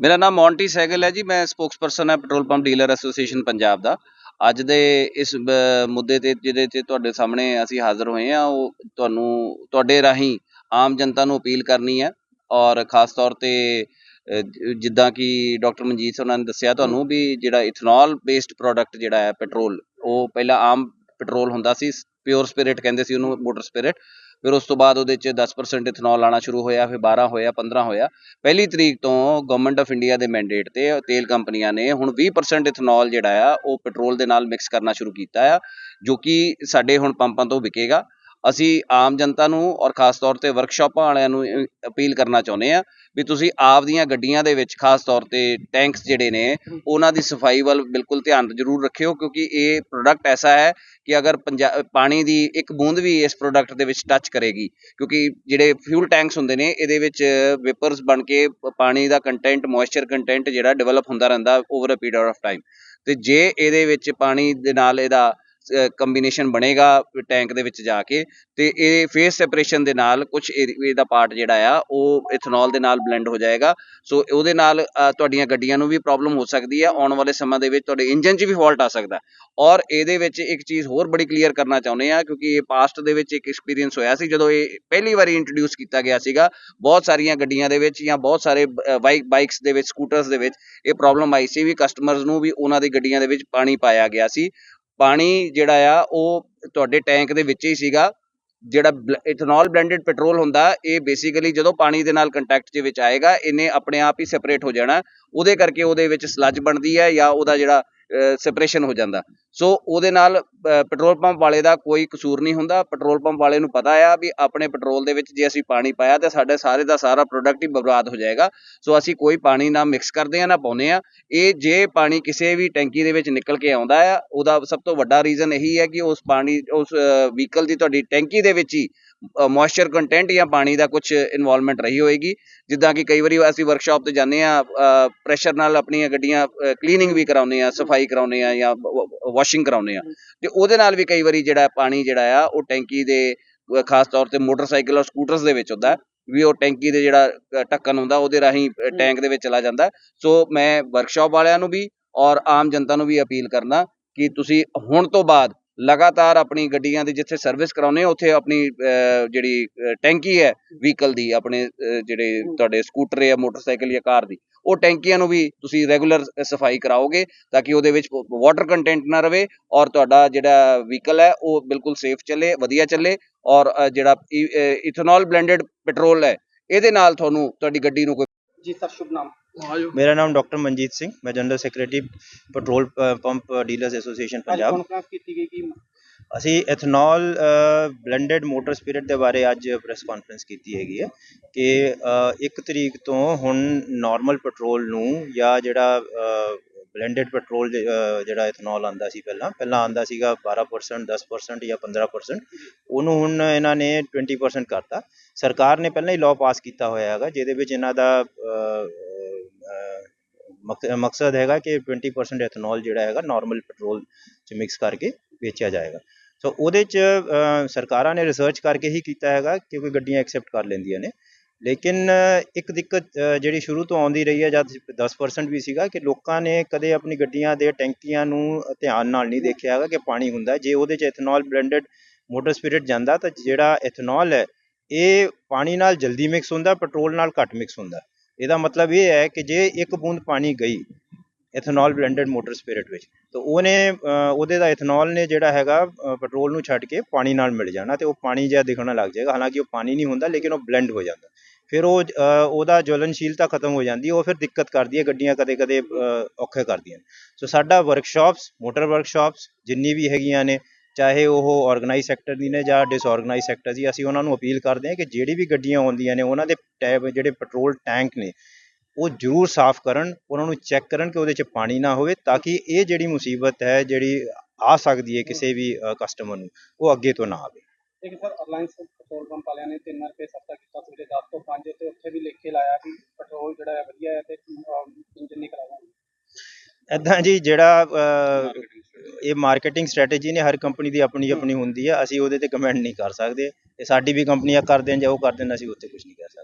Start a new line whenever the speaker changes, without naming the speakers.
ਮੇਰਾ ਨਾਮ ਮੌਂਟੀ ਸਹਿਗਲ ਹੈ ਜੀ, ਮੈਂ ਸਪੋਕਸਪਰਸਨ ਹਾਂ petrol pump dealer association Punjab ਦਾ। ਅੱਜ ਦੇ ਇਸ ਮੁੱਦੇ ਤੇ, ਜਿਹਦੇ ਤੇ ਤੁਹਾਡੇ ਸਾਹਮਣੇ ਅਸੀਂ ਹਾਜ਼ਰ ਹੋਏ ਹਾਂ, ਉਹ ਤੁਹਾਨੂੰ, ਤੁਹਾਡੇ ਰਾਹੀਂ ਆਮ ਜਨਤਾ ਨੂੰ ਅਪੀਲ ਕਰਨੀ ਹੈ ਔਰ ਖਾਸ ਤੌਰ ਤੇ ਜਿੱਦਾਂ ਕਿ ਡਾਕਟਰ ਮਨਜੀਤ ਉਹਨਾਂ ਨੇ ਦੱਸਿਆ ਤੁਹਾਨੂੰ ਵੀ ਜਿਹੜਾ ਇਥਨੋਲ ਬੇਸਡ ਪ੍ਰੋਡਕਟ ਜਿਹੜਾ ਹੈ ਪੈਟਰੋਲ, ਉਹ ਪਹਿਲਾਂ ਆਮ ਪੈਟਰੋਲ ਹੁੰਦਾ ਸੀ, ਪਿਓਰ ਸਪਿਰਿਟ ਕਹਿੰਦੇ ਸੀ ਉਹਨੂੰ, ਮੋਟਰ ਸਪਿਰਿਟ। ਫਿਰ ਉਸ ਤੋਂ ਬਾਅਦ ਉਹਦੇ ਚ 10% ਇਥਨੋਲ ਆਣਾ ਸ਼ੁਰੂ ਹੋਇਆ, ਫਿਰ 12 ਹੋਇਆ 15 ਹੋਇਆ। ਪਹਿਲੀ ਤਰੀਕ ਤੋਂ ਗਵਰਨਮੈਂਟ ਆਫ ਇੰਡੀਆ ਦੇ ਮੈਂਡੇਟ ਤੇ ਤੇਲ ਕੰਪਨੀਆਂ ਨੇ ਹੁਣ 20% ਇਥਨੋਲ ਜਿਹੜਾ ਆ, ਉਹ ਪੈਟਰੋਲ ਦੇ ਨਾਲ ਮਿਕਸ ਕਰਨਾ ਸ਼ੁਰੂ ਕੀਤਾ ਆ, ਜੋ ਕਿ ਸਾਡੇ ਹੁਣ ਪੰਪਾਂ ਤੋਂ ਵਿਕੇਗਾ। ਅਸੀਂ ਆਮ ਜਨਤਾ ਨੂੰ ਔਰ ਖਾਸ ਤੌਰ ਤੇ ਵਰਕਸ਼ਾਪਾਂ ਵਾਲਿਆਂ ਨੂੰ ਅਪੀਲ ਕਰਨਾ ਚਾਹੁੰਦੇ ਆ ਵੀ ਤੁਸੀਂ ਆਪ ਦੀਆਂ ਗੱਡੀਆਂ ਦੇ ਵਿੱਚ ਖਾਸ ਤੌਰ ਤੇ ਟੈਂਕਸ ਜਿਹੜੇ ਨੇ, ਉਹਨਾਂ ਦੀ ਸਫ਼ਾਈ ਵੱਲ ਬਿਲਕੁਲ ਧਿਆਨ ਜ਼ਰੂਰ ਰੱਖਿਓ ਕਿਉਂਕਿ ਇਹ ਪ੍ਰੋਡਕਟ ਐਸਾ ਹੈ ਕਿ ਅਗਰ ਪੰਜਾ- ਪਾਣੀ ਦੀ ਇੱਕ ਬੂੰਦ ਵੀ ਇਸ ਪ੍ਰੋਡਕਟ ਦੇ ਵਿੱਚ ਟੱਚ ਕਰੇਗੀ ਕਿਉਂਕਿ ਜਿਹੜੇ ਫਿਊਲ ਟੈਂਕਸ ਹੁੰਦੇ ਨੇ, ਇਹਦੇ ਵਿੱਚ ਵੇਪਰਸ ਬਣ ਕੇ ਪਾਣੀ ਦਾ ਕੰਟੈਂਟ ਮੋਇਸਚਰ ਕੰਟੈਂਟ ਜਿਹੜਾ ਡਿਵੈਲਪ ਹੁੰਦਾ ਰਹਿੰਦਾ over a period of time ਤੇ ਜੇ ਇਹਦੇ ਵਿੱਚ ਪਾਣੀ ਦੇ ਨਾਲ ਇਹਦਾ ਕੰਬੀਨੇਸ਼ਨ ਬਣੇਗਾ ਟੈਂਕ ਦੇ ਵਿੱਚ ਜਾ ਕੇ ਤੇ ਇਹ ਫੇਸ ਸੈਪਰੇਸ਼ਨ ਦੇ ਨਾਲ ਕੁਝ ਇਹਦਾ ਪਾਰਟ ਜਿਹੜਾ ਆ, ਉਹ ਇਥਨੋਲ ਦੇ ਨਾਲ ਬਲੈਂਡ ਹੋ ਜਾਏਗਾ। ਸੋ ਉਹਦੇ ਨਾਲ ਤੁਹਾਡੀਆਂ ਗੱਡੀਆਂ ਨੂੰ ਵੀ ਪ੍ਰੋਬਲਮ ਹੋ ਸਕਦੀ ਹੈ ਆਉਣ ਵਾਲੇ ਸਮਾਂ ਦੇ ਵਿੱਚ ਤੁਹਾਡੇ ਇੰਜਨ 'ਚ ਵੀ ਫਾਲਟ ਆ ਸਕਦਾ। ਔਰ ਇਹਦੇ ਵਿੱਚ ਇੱਕ ਚੀਜ਼ ਹੋਰ ਬੜੀ ਕਲੀਅਰ ਕਰਨਾ ਚਾਹੁੰਦੇ ਆ, ਕਿਉਂਕਿ ਇਹ ਪਾਸਟ ਦੇ ਵਿੱਚ ਇੱਕ ਐਕਸਪੀਰੀਅੰਸ ਹੋਇਆ ਸੀ, ਜਦੋਂ ਇਹ ਪਹਿਲੀ ਵਾਰੀ ਇੰਟਰੋਡਿਊਸ ਕੀਤਾ ਗਿਆ ਸੀਗਾ। ਬਹੁਤ ਸਾਰੀਆਂ ਗੱਡੀਆਂ ਦੇ ਵਿੱਚ ਜਾਂ ਬਹੁਤ ਸਾਰੇ ਬਾਈਕ ਬਾਈਕਸ ਦੇ ਵਿੱਚ ਸਕੂਟਰਸ ਦੇ ਵਿੱਚ ਇਹ ਪ੍ਰੋਬਲਮ ਆਈ ਸੀ ਵੀ ਕਸਟਮਰਸ ਨੂੰ ਵੀ ਉਹਨਾਂ ਦੀ ਗੱਡੀਆਂ ਦੇ ਵਿੱਚ ਪਾਣੀ ਪਾਇਆ ਗਿਆ ਸੀ। ਪਾਣੀ ਜਿਹੜਾ ਆ, ਉਹ ਤੁਹਾਡੇ ਟੈਂਕ ਦੇ ਵਿੱਚ ਹੀ ਸੀਗਾ। ਜਿਹੜਾ ਇਥਨੋਲ ਬਲੈਂਡਡ ਪੈਟਰੋਲ ਹੁੰਦਾ, ਇਹ ਬੇਸਿਕਲੀ ਜਦੋਂ ਪਾਣੀ ਦੇ ਨਾਲ ਕੰਟੈਕਟ ਦੇ ਵਿੱਚ ਆਏਗਾ, ਇਹਨੇ ਆਪਣੇ ਆਪ ਹੀ ਸੈਪਰੇਟ ਹੋ ਜਾਣਾ। ਉਹਦੇ ਕਰਕੇ ਉਹਦੇ ਵਿੱਚ ਸਲੱਜ ਬਣਦੀ ਹੈ ਜਾਂ ਉਹਦਾ ਜਿਹੜਾ ਸੈਪਰੇਸ਼ਨ ਹੋ ਜਾਂਦਾ। ਸੋ ਉਹਦੇ ਨਾਲ ਪੈਟਰੋਲ ਪੰਪ ਵਾਲੇ ਦਾ ਕੋਈ ਕਸੂਰ ਨਹੀਂ ਹੁੰਦਾ। ਪੈਟਰੋਲ ਪੰਪ ਵਾਲੇ ਨੂੰ ਪਤਾ ਆ ਵੀ ਆਪਣੇ ਪੈਟਰੋਲ ਦੇ ਵਿੱਚ ਜੇ ਅਸੀਂ ਪਾਣੀ ਪਾਇਆ ਤੇ ਸਾਡੇ ਸਾਰੇ ਦਾ ਸਾਰਾ ਪ੍ਰੋਡਕਟ ਹੀ ਬਰਬਾਦ ਹੋ ਜਾਏਗਾ। ਸੋ ਅਸੀਂ ਕੋਈ ਪਾਣੀ ਨਾ ਮਿਕਸ ਕਰਦੇ ਆ, ਨਾ ਪਾਉਂਦੇ ਆ। ਇਹ ਜੇ ਪਾਣੀ ਕਿਸੇ ਵੀ ਟੈਂਕੀ ਦੇ ਵਿੱਚ ਨਿਕਲ ਕੇ ਆਉਂਦਾ ਆ, ਉਹਦਾ ਸਭ ਤੋਂ ਵੱਡਾ ਰੀਜ਼ਨ ਇਹੀ ਹੈ ਕਿ ਉਸ ਪਾਣੀ, ਉਸ ਵਹੀਕਲ ਦੀ ਤੁਹਾਡੀ ਟੈਂਕੀ ਦੇ ਵਿੱਚ ਹੀ ਮੋਇਸਚਰ ਕੰਟੈਂਟ ਜਾਂ ਪਾਣੀ ਦਾ ਕੁਝ ਇਨਵੋਲਵਮੈਂਟ ਰਹੀ ਹੋਏਗੀ। ਜਿੱਦਾਂ ਕਿ ਕਈ ਵਾਰੀ ਅਸੀਂ ਵਰਕਸ਼ਾਪ ਤੇ ਜਾਂਦੇ ਆ ਪ੍ਰੈਸ਼ਰ ਨਾਲ ਆਪਣੀਆਂ ਗੱਡੀਆਂ ਕਲੀਨਿੰਗ ਵੀ ਕਰਾਉਂਦੇ ਆ, ਸਫ਼ਾਈ ਕਰਾਉਂਦੇ ਆ ਜਾਂ ਵਾਸ਼ਿੰਗ ਕਰਾਉਂਦੇ ਆ ਤੇ ਉਹਦੇ ਨਾਲ ਵੀ ਕਈ ਵਾਰੀ ਜਿਹੜਾ ਪਾਣੀ ਜਿਹੜਾ ਆ ਉਹ ਟੈਂਕੀ ਦੇ ਖਾਸ ਤੌਰ ਤੇ ਮੋਟਰਸਾਈਕਲ ਔਰ ਸਕੂਟਰਸ ਦੇ ਵਿੱਚ ਹੁੰਦਾ ਵੀ ਉਹ ਟੈਂਕੀ ਦੇ ਜਿਹੜਾ ਢੱਕਣ ਹੁੰਦਾ ਉਹਦੇ ਰਾਹੀਂ ਟੈਂਕ ਦੇ ਵਿੱਚ ਚਲਾ ਜਾਂਦਾ। ਸੋ ਮੈਂ ਵਰਕਸ਼ਾਪ ਵਾਲਿਆਂ ਨੂੰ ਵੀ ਔਰ ਆਮ ਜਨਤਾ ਨੂੰ ਵੀ ਅਪੀਲ ਕਰਨਾ ਕਿ ਤੁਸੀਂ ਹੁਣ ਤੋਂ ਬਾਅਦ ਲਗਾਤਾਰ ਆਪਣੀ ਗੱਡੀਆਂ ਦੀ ਜਿੱਥੇ ਸਰਵਿਸ ਕਰਾਉਨੇ ਹੋ ਉੱਥੇ ਆਪਣੀ ਜਿਹੜੀ ਟੈਂਕੀ ਹੈ ਵਹੀਕਲ ਦੀ ਆਪਣੇ ਜਿਹੜੇ ਤੁਹਾਡੇ ਸਕੂਟਰ ਜਾਂ ਮੋਟਰਸਾਈਕਲ ਜਾਂ ਕਾਰ ਦੀ ਉਹ ਟੈਂਕੀਆਂ ਨੂੰ ਵੀ ਤੁਸੀਂ ਰੈਗੂਲਰ ਸਫ਼ਾਈ ਕਰਾਓਗੇ ਤਾਂ ਕਿ ਉਹਦੇ ਵਿੱਚ ਵਾਟਰ ਕੰਟੈਂਟ ਨਾ ਰਵੇ ਔਰ ਤੁਹਾਡਾ ਜਿਹੜਾ ਵਹੀਕਲ ਹੈ ਉਹ ਬਿਲਕੁਲ ਸੇਫ ਚੱਲੇ ਵਧੀਆ ਚੱਲੇ ਔਰ ਜਿਹੜਾ ਇਥਨੋਲ ਬਲੈਂਡਡ ਪੈਟਰੋਲ ਹੈ ਇਹਦੇ ਨਾਲ ਤੁਹਾਨੂੰ ਤੁਹਾਡੀ ਗੱਡੀ ਨੂੰ ਕੋਈ
ਜੀ ਸਰ ਸ਼ੁਭ ਨਾਮ।
ਮੇਰਾ ਨਾਮ ਡਾਕਟਰ ਮਨਜੀਤ ਸਿੰਘ ਮੈਂ general secretary petrol pump dealers association Punjab.
ਕੀਤੀ ਗਈ ਕਿ
ਅਸੀਂ ਐਥਨੋਲ ਬਲੈਂਡਡ ਮੋਟਰ ਸਪਿਰਿਟ ਦੇ ਬਾਰੇ ਅੱਜ ਪ੍ਰੈਸ ਕਾਨਫਰੰਸ ਕੀਤੀ ਹੈਗੀ ਹੈ ਕਿ ਇੱਕ ਤਰੀਕ ਤੋਂ ਹੁਣ ਨਾਰਮਲ ਪੈਟਰੋਲ ਨੂੰ ਜਾਂ ਜਿਹੜਾ ਬਲੈਂਡਡ ਪੈਟਰੋਲ ਜਿਹੜਾ ਐਥਨੋਲ ਆਂਦਾ ਸੀ ਪਹਿਲਾਂ ਪਹਿਲਾਂ ਆਂਦਾ ਸੀਗਾ 12% 10% ਜਾਂ 15% ਉਹਨੂੰ ਹੁਣ ਇਹਨਾਂ ਨੇ 20% ਕਰਤਾ। ਸਰਕਾਰ ਨੇ ਪਹਿਲਾਂ ਹੀ ਲਾਅ ਪਾਸ ਕੀਤਾ ਹੋਇਆ ਹੈਗਾ, ਜਿਹਦੇ ਵਿੱਚ ਇਹਨਾਂ ਦਾ ਮਕ- ਮਕਸਦ ਹੈਗਾ ਕਿ 20% ਐਥਨੋਲ ਜਿਹੜਾ ਹੈਗਾ ਨਾਰਮਲ ਪੈਟਰੋਲ ਚ ਮਿਕਸ ਕਰਕੇ ਵੇਚਿਆ ਜਾਏਗਾ। ਸੋ ਉਹਦੇ ਚ ਸਰਕਾਰਾਂ ਨੇ ਰਿਸਰਚ ਕਰਕੇ ਹੀ ਕੀਤਾ ਹੈਗਾ ਕਿਉਂਕਿ ਗੱਡੀਆਂ ਐਕਸੈਪਟ ਕਰ ਲੈਂਦੀਆਂ ਨੇ। ਲੇਕਿਨ, ਇੱਕ ਦਿੱਕਤ ਜਿਹੜੀ ਸ਼ੁਰੂ ਤੋਂ ਆਉਂਦੀ ਰਹੀ ਹੈ, ਜਦ 10% ਵੀ ਸੀਗਾ ਕਿ ਲੋਕਾਂ ਨੇ ਕਦੇ ਆਪਣੀ ਗੱਡੀਆਂ ਦੇ ਟੈਂਕੀਆਂ ਨੂੰ ਧਿਆਨ ਨਾਲ ਨਹੀਂ ਦੇਖਿਆ ਹੈਗਾ ਕਿ ਪਾਣੀ ਹੁੰਦਾ ਜੇ ਉਹਦੇ ਚ ਐਥਨੋਲ ਬਲੈਂਡਡ ਮੋਟਰ ਸਪਿਰਿਟ ਜਾਂਦਾ, ਤਾਂ ਜਿਹੜਾ ਐਥਨੋਲ ਹੈ, ਇਹ ਪਾਣੀ ਨਾਲ ਜਲਦੀ ਮਿਕਸ ਹੁੰਦਾ ਪੈਟਰੋਲ ਨਾਲ ਘੱਟ ਮਿਕਸ ਹੁੰਦਾ। ਇਹਦਾ ਮਤਲਬ ਇਹ ਹੈ ਕਿ ਜੇ ਇੱਕ ਬੂੰਦ ਪਾਣੀ ਗਈ ਐਥਨੋਲ ਬਲੈਂਡਡ ਮੋਟਰ ਸਪਿਰਿਟ ਵਿੱਚ। ਤਾਂ ਉਹਨੇ ਉਹਦੇ ਦਾ ਇਥਨੋਲ ਨੇ ਜਿਹੜਾ ਹੈਗਾ ਪੈਟਰੋਲ ਨੂੰ ਛੱਡ ਕੇ ਪਾਣੀ ਨਾਲ ਮਿਲ ਜਾਣਾ ਤੇ ਉਹ ਪਾਣੀ ਜਿਹਾ ਦਿਖਣ ਲੱਗ ਜਾਏਗਾ। ਹਾਲਾਂਕਿ ਉਹ ਪਾਣੀ ਨਹੀਂ ਹੁੰਦਾ, ਲੇਕਿਨ ਉਹ ਬਲੈਂਡ ਹੋ ਜਾਂਦਾ। ਫਿਰ ਉਹ ਉਹਦਾ ਜਵਲਨਸ਼ੀਲਤਾ ਖਤਮ ਹੋ ਜਾਂਦੀ, ਉਹ ਫਿਰ ਦਿੱਕਤ ਕਰਦੀ ਹੈ, ਗੱਡੀਆਂ ਕਦੇ ਕਦੇ ਔਖੇ ਕਰਦੀਆਂ ਨੇ। ਸੋ ਸਾਡਾ ਵਰਕਸ਼ਾਪਸ ਮੋਟਰ ਵਰਕਸ਼ਾਪਸ ਜਿੰਨੀ ਵੀ ਹੈਗੀਆਂ ਨੇ, ਚਾਹੇ ਉਹ ਆਰਗੇਨਾਈਜ਼ ਸੈਕਟਰ ਦੀ ਨੇ ਜਾਂ ਡਿਸਆਰਗੇਨਾਈਜ਼ ਸੈਕਟਰ ਦੀ, ਅਸੀਂ ਉਹਨਾਂ ਨੂੰ ਅਪੀਲ ਕਰਦੇ ਹਾਂ ਕਿ ਜਿਹੜੀ ਵੀ ਗੱਡੀਆਂ ਆਉਂਦੀਆਂ ਨੇ, ਉਹਨਾਂ ਦੇ ਟੈਬ, ਜਿਹੜੇ ਪੈਟਰੋਲ ਟੈਂਕ ਨੇ ਉਹ ਜ਼ਰੂਰ ਸਾਫ਼ ਕਰਨ ਉਹਨਾਂ ਨੂੰ ਚੈੱਕ ਕਰਨ ਕਿ ਉਹਦੇ 'ਚ ਪਾਣੀ ਨਾ ਹੋਵੇ ਤਾਂ ਕਿ ਇਹ ਜਿਹੜੀ ਮੁਸੀਬਤ ਹੈ ਜਿਹੜੀ ਆ ਸਕਦੀ ਹੈ ਕਿਸੇ ਵੀ ਕਸਟਮਰ ਨੂੰ ਉਹ ਅੱਗੇ ਤੋਂ ਨਾ ਆਵੇ।
ਇੱਕ ਸਰ ਅਲਾਈਅੰਸ ਪੈਟਰੋਲ ਪੰਪ ਵਾਲਿਆਂ ਨੇ 3 ਰੁਪਏ ਸਸਤਾ ਕੀਤਾ ਸਵੇਰੇ 10 ਤੋਂ 5 ਤੇ ਉੱਥੇ ਵੀ ਲਿਖ ਕੇ ਲਾਇਆ ਕਿ ਪੈਟਰੋਲ ਜਿਹੜਾ ਹੈ ਵਧੀਆ ਹੈ ਤੇ ਇੰਜਨ ਨਹੀਂ ਖਰਾਬ
ਇੱਦਾਂ ਜੀ ਜਿਹੜਾ ਇਹ ਮਾਰਕੀਟਿੰਗ ਸਟ੍ਰੈਟਜੀ ਨੇ ਹਰ ਕੰਪਨੀ ਦੀ ਆਪਣੀ ਆਪਣੀ ਹੁੰਦੀ ਹੈ ਅਸੀਂ ਉਹਦੇ ਤੇ ਕਮੈਂਟ ਨਹੀਂ ਕਰ ਸਕਦੇ। ਇਹ ਸਾਡੀ ਵੀ ਕੰਪਨੀਆਂ ਕਰਦੇ ਨੇ ਜਾਂ ਉਹ ਕਰਦੇ ਨੇ ਅਸੀਂ ਉੱਤੇ ਕੁਝ ਨਹੀਂ ਕਰ